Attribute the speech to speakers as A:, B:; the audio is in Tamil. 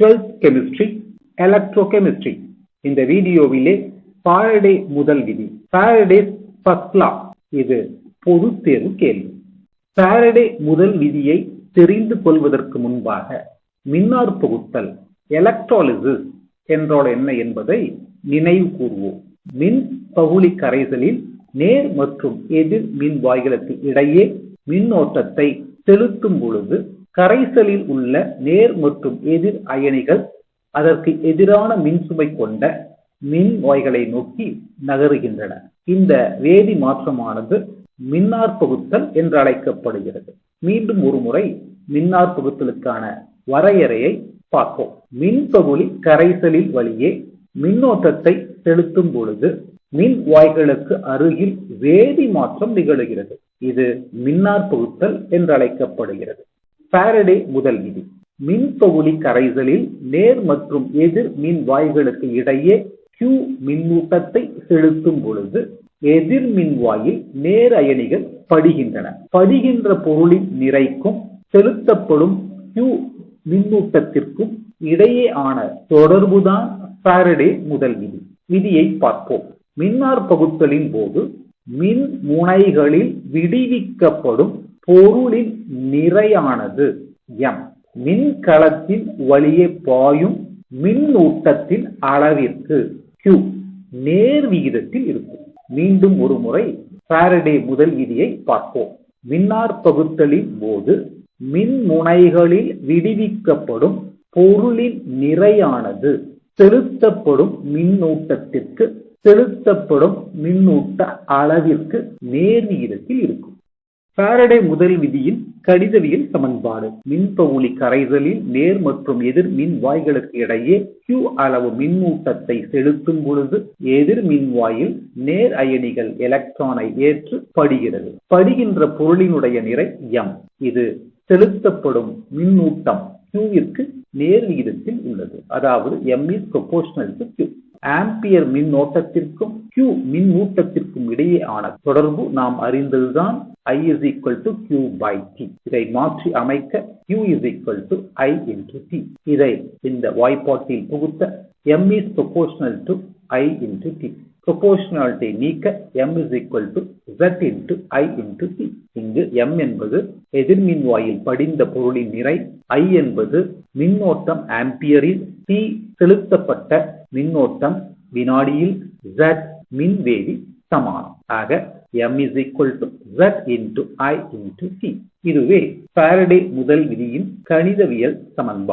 A: டுவெல்த் கெமிஸ்ட்ரி எலக்ட்ரோகெமிஸ்ட்ரி இந்த வீடியோவிலே பாரடே முதல் விதி. Faraday first law. இது பொது தேர்வு கேள்வி. பாரடே முதல் விதியை தெரிந்து கொள்வதற்கு முன்பாக மின்னார் புகுத்தல் எலக்ட்ராலிசிஸ் என்றால் என்ன என்பதை நினைவு கூறுவோம். மின் பகுளி கரைசலில் நேர் மற்றும் எதிர் மின் வாய்களுக்கு இடையே மின்னோட்டத்தை செலுத்தும் பொழுது கரைசலில் உள்ள நேர் மற்றும் எதிர் அயனிகள் அதற்கு எதிரான மின்சுமை கொண்ட மின்வாய்களை நோக்கி நகருகின்றன. இந்த வேதி மாற்றமானது மின்னார் பகுத்தல் என்று அழைக்கப்படுகிறது. மீண்டும் ஒரு முறை மின்னார் பகுத்தலுக்கான வரையறையை பார்ப்போம். மின்பகுளி கரைசலில் வழியே மின்னோட்டத்தை செலுத்தும் பொழுது மின் வாய்களுக்கு அருகில் வேதி மாற்றம் நிகழுகிறது. இது மின்னார் பகுத்தல் என்று அழைக்கப்படுகிறது. பாரடே முதல் விதி மின்பகுளி கரைசலில் நேர் மற்றும் எதிர் மின் வாய்களுக்கு இடையே Q மின்னூட்டத்தை செலுத்தும் பொழுது எதிர் மின்வாயில் நேர் அயனிகள் படுகின்றன. படுகின்ற பொருளின் நிறைக்கும் செலுத்தப்படும் Q மின்னூட்டத்திற்கும் இடையே ஆன தொடர்புதான் பாரடே முதல் விதி விதியை பார்ப்போம். மின்னார் பகுத்தலின் போது மின் முனைகளில் விடுவிக்கப்படும் பொருளின் நிறையானது எம் மின்கலத்தின் வழியே பாயும் மின்னூட்டத்தின் அளவிற்கு கியூ நேர் விகிதத்தில் இருக்கும். மீண்டும் ஒரு முறை பாரடே முதல் விதியை பார்ப்போம். மின்னார் பகுத்தலின் போது மின்முனைகளில் விடுவிக்கப்படும் பொருளின் நிறையானது செலுத்தப்படும் மின்னூட்டத்திற்கு செலுத்தப்படும் மின்னூட்ட அளவிற்கு நேர் விகிதத்தில் இருக்கும். பாரடே முதல் விதியின் கணிதவியல் சமன்பாடு. மின்பகுளி கரைசலில் நேர் மற்றும் எதிர் மின் வாய்களுக்கு இடையே Q அளவு மின்னூட்டத்தை செலுத்தும் பொழுது எதிர் மின்வாயில் நேர் அயனிகள் எலக்ட்ரானை ஏற்று படுகிறது. படுகின்ற பொருளினுடைய நிறை M. இது செலுத்தப்படும் மின்னூட்டம் Q நேர் விகிதத்தில் உள்ளது. அதாவது M is proportional to Q. Ampere மின்னோட்டத்திற்கும் கியூ மின்னூட்டத்திற்கும் இடையேயான தொடர்பு நாம் அறிந்ததுதான் I is equal to Q by T. இதை மாற்றி அமைக்க Q is equal to I into T. இதை இந்த வாய்ப்பாட்டில் புகுத்த M is proportional to I into T. Proportionality நீக்க M is equal to Z into I into T. இங்கு M என்பது எதிர்மின் வாயில் படிந்த பொருளின் நிறை I என்பது மின்னோட்டம் ஆம்பியரில் T செலுத்தப்பட்ட மின்னோட்டம் வினாடியில் Z மின்வேதி சமானம். ஆக M is equal to Z into I into C. இதுவே ஃபாரடே முதல் விதியின் கணிதவியல் சமன்பாடு.